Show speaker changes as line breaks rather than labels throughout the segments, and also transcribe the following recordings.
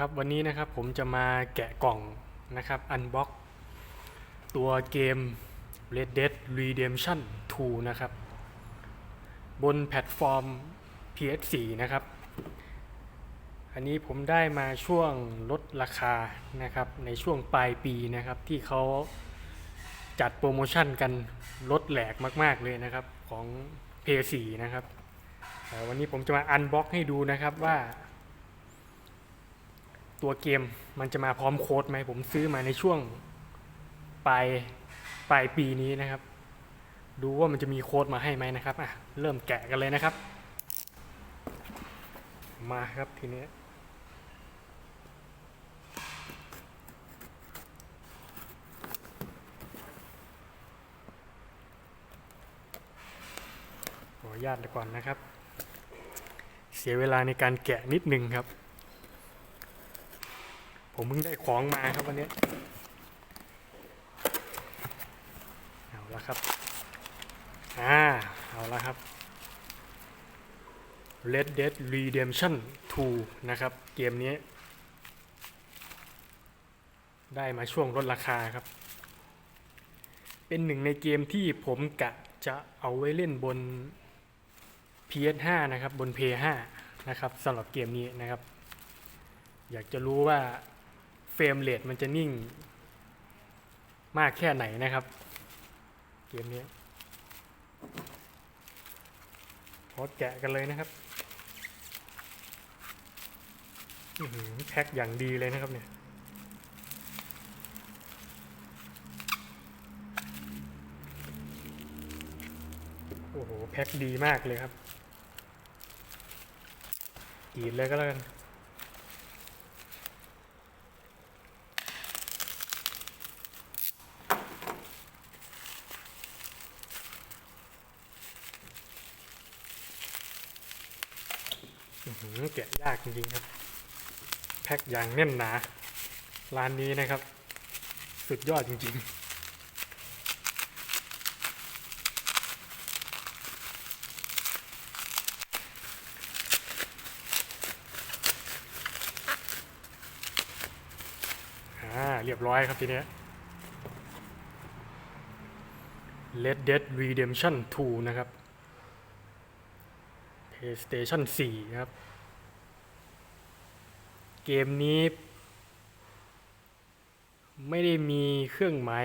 ครับวันนี้นะครับผมจะมาแกะกล่องนะครับอันบ็อกตัวเกม Red Dead Redemption 2 นะครับ บนแพลตฟอร์ม PS4 นะครับ อันนี้ผมได้มาช่วงลดราคานะครับ ในช่วงปลายปีนะครับ ที่เขาจัดโปรโมชั่นกันลดแหลกมากๆเลยนะครับของ PS4 นะครับเอ่วันนี้ผมจะมาอันบ็อกให้ดูนะครับว่า ตัวเกมมันจะมาพร้อมโค้ดไหมผมซื้อมาในช่วงปลายปลายปีนี้นะครับ ดูว่ามันจะมีโค้ดมาให้ไหมนะครับอะเริ่มแกะกันเลยนะครับ มาครับทีนี้ขออนุญาตก่อนนะครับ เสียเวลาในการแกะนิดนึงครับ ผมเพิ่งได้ของมาครับวันนี้ เอาละครับ อ่า เอาละครับ Red Dead Redemption 2 นะครับ เกมนี้ ได้มาช่วงลดราคาครับ เป็นหนึ่งในเกมที่ผมกะจะเอาไว้เล่นบน PS5 นะครับ บน PS5 นะครับสำหรับเกมนี้นะครับ อยากจะรู้ว่า เฟรมเรทมันจะนิ่ง มากแค่ไหนนะครับ เกมนี้ขอแกะกันเลยนะครับอื้อหือแพ็คอย่างดีเลยนะครับเนี่ยโอ้โห แพ็คดีมากเลยครับกรีดเลยก็แล้วกัน แกะยากจริงๆครับ แพ็คอย่างแน่นหนา ร้านนี้นะครับ สุดยอดจริงๆอ่าเรียบร้อยครับทีนี้ Red Dead Redemption 2 นะครับ PlayStation 4 นะครับ เกมนี้ ไม่ได้มีเครื่องหมาย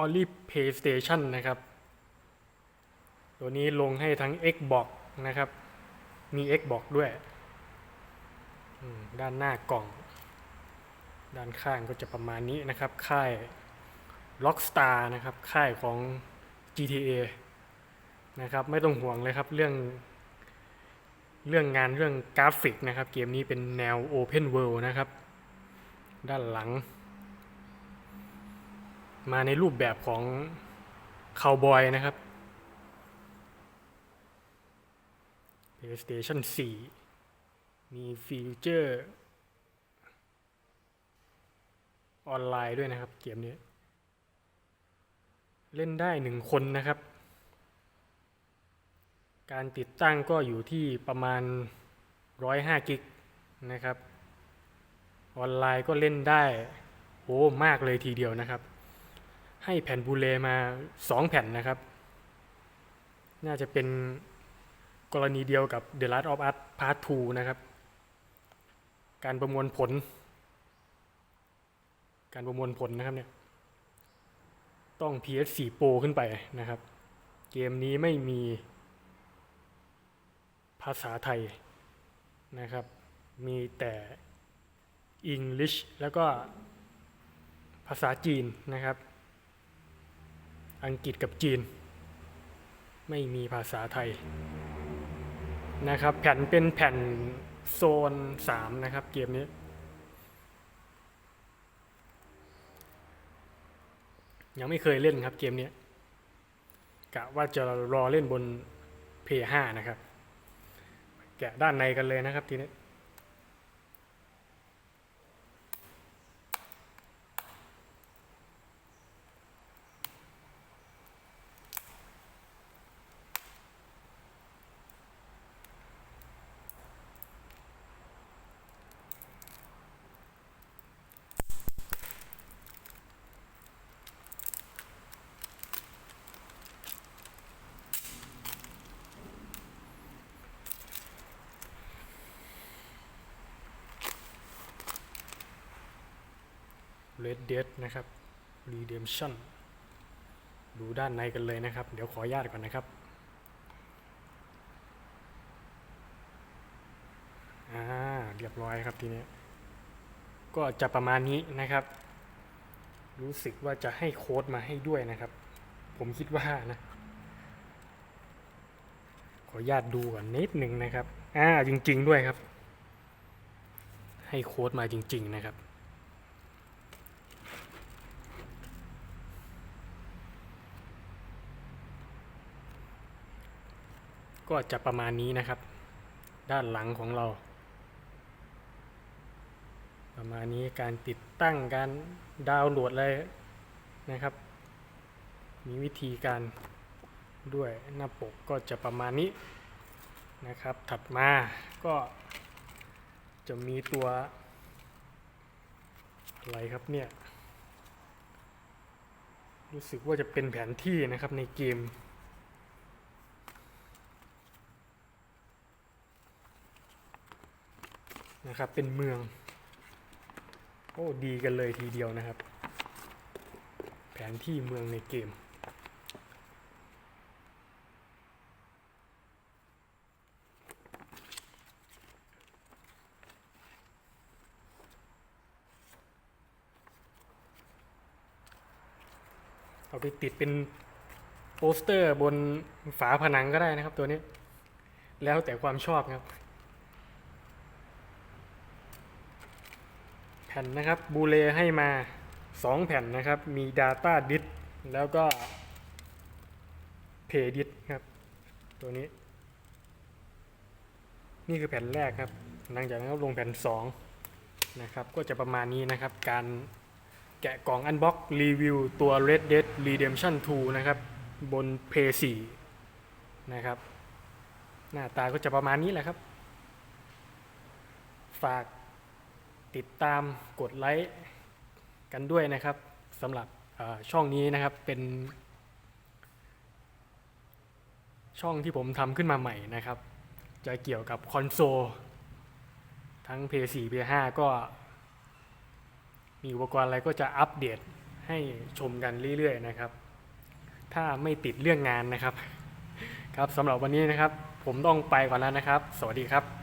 Only PlayStation นะครับ ตัวนี้ลงให้ทั้ง Xbox นะครับ มี Xbox ด้วย ด้านหน้ากล่อง ด้านข้างก็จะประมาณนี้นะครับ ค่าย Rockstar นะครับ ค่ายของ GTA นะครับ ไม่ต้องห่วงเลยครับเรื่อง เรื่องงานเรื่องกราฟิกนะครับ เกมนี้เป็นแนว Open World นะครับ ด้านหลัง มาในรูปแบบของคาวบอยนะครับ PlayStation 4 มีฟีเจอร์ออนไลน์ด้วยนะครับ เกมนี้ เล่นได้หนึ่งคนนะครับ การติดตั้งก็อยู่ที่ประมาณ 105 กิกนะครับ ออนไลน์ก็เล่นได้โอ้มากเลยทีเดียวนะครับ ให้แผ่นบูเลมา 2 แผ่นนะครับ น่าจะเป็นกรณีเดียวกับ The Last of Us Part 2 นะครับ การประมวลผล การประมวลผลนะครับเนี่ย ต้อง PS4 Pro ขึ้นไปนะครับ เกมนี้ไม่มี ภาษาไทยนะครับ มีแต่ English แล้วก็ภาษาจีนนะครับ อังกฤษกับจีน ไม่มีภาษาไทยนะครับ แผ่นเป็นแผ่นโซน 3 นะครับ เกมนี้ ยังไม่เคยเล่นครับเกมนี้กะว่าจะรอเล่นบน P5 นะครับ แกะด้านในกันเลยนะครับทีนี้ Red Dead นะครับ Redemption ดูด้านในกันเลยนะครับ เดี๋ยวขออนุญาตก่อนนะครับอ่าเรียบร้อยครับทีนี้ก็จะประมาณนี้นะครับ รู้สึกว่าจะให้โค้ดมาให้ด้วยนะครับ ผมคิดว่านะ ขออนุญาตดูก่อนนิดหนึ่งนะครับอ่าจริง ๆ ด้วยครับ ให้โค้ดมาจริง ๆ นะครับ ก็จะประมาณนี้นะครับ ด้านหลังของเรา ประมาณนี้การติดตั้งการดาวน์โหลดอะไรนะครับ มีวิธีการด้วยหน้าปกก็จะประมาณนี้นะครับ ถัดมาก็จะมีตัวอะไรครับเนี่ย รู้สึกว่าจะเป็นแผนที่นะครับในเกม นะครับ เป็นเมือง โอ้ดีกันเลยทีเดียวนะครับ แผนที่เมืองในเกม เอาไปติดเป็นโปสเตอร์บนฝาผนังก็ได้นะครับตัวนี้ แล้วแต่ความชอบครับ แผ่นนะครับบูเลให้มา 2 แผ่นนะครับ มี Data d i s แล้วก็ p a y d i s ครับ ตัวนี้ นี่คือแผ่นแรกครับ หลังจากนั้นก็ลงแผ่น 2 นะครับ ก็จะประมาณนี้นะครับ การแกะกล่องอันบ็อกรีวิวตัว Red Dead Redemption 2 นะครับ บน p a y 4นะครับ หน้าตาก็จะประมาณนี้แหละครับ ฝาก ติดตามกดไลค์กันด้วยนะครับสำหรับช่องนี้นะครับเป็น ช่องที่ผมทำขึ้นมาใหม่นะครับ จะเกี่ยวกับคอนโซลทั้ง PS4 PS5 ก็ มีอุปกรณ์อะไรก็จะอัปเดตให้ชมกันเรื่อยๆนะครับ ถ้าไม่ติดเรื่องงานนะครับ ครับสำหรับวันนี้นะครับ ผมต้องไปก่อนแล้วนะครับ สวัสดีครับ